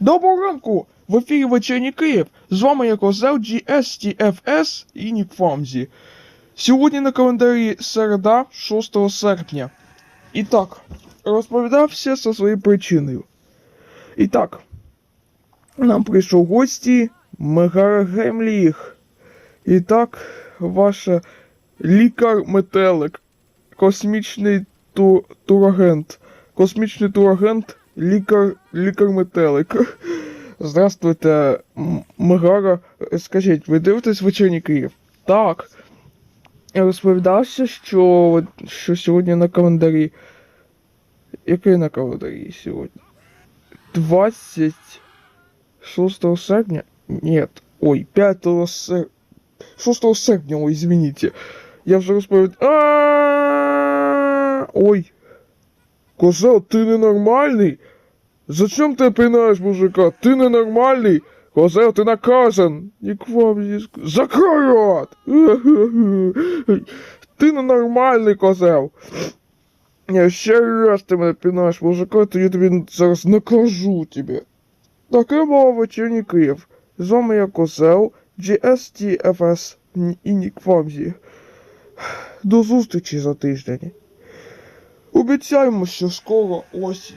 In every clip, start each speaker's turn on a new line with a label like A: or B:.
A: Доброго ранку! В ефірі Вечірній Київ. З вами я козел GSTFS і Нік Фамзі. Сьогодні на календарі середа, 6 серпня. І так, розповідав все за своєю причиною. І так, нам прийшов гості Мегара Гемліх. І так, ваша лікар-метелик, космічний ту- турагент. Космічний турагент, лікар, лікар-метелик. Здравствуйте, М- Мегара. Скажіть, ви дивитесь вечірній Київ? Так. Я розповідався, що, що сьогодні на календарі. Який на календарі сьогодні? 26 серпня? Нет. Ой, 5 серпня. 6 серпня, ой, извините. Я вже розповідав. А-а-а! Ой. Козел, ти ненормальний? Зачем ти пинаєш мужика? Ти ненормальний? Козел, ти наказан. І к вам ск- Закрой рот! Ти ненормальний, козел. Я ще раз ти мене пинаєш, мужика, то я тобі зараз накажу тебе. Таке мова вечірній Київ. З вами я козел, GSTFS і Нік Фамзі. До зустрічі за тиждень. Обіцяємо, що скоро осінь.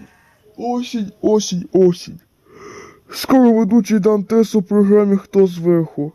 A: Осінь, осінь, осінь. Скоро ведучий Дантес у програмі Хто зверху.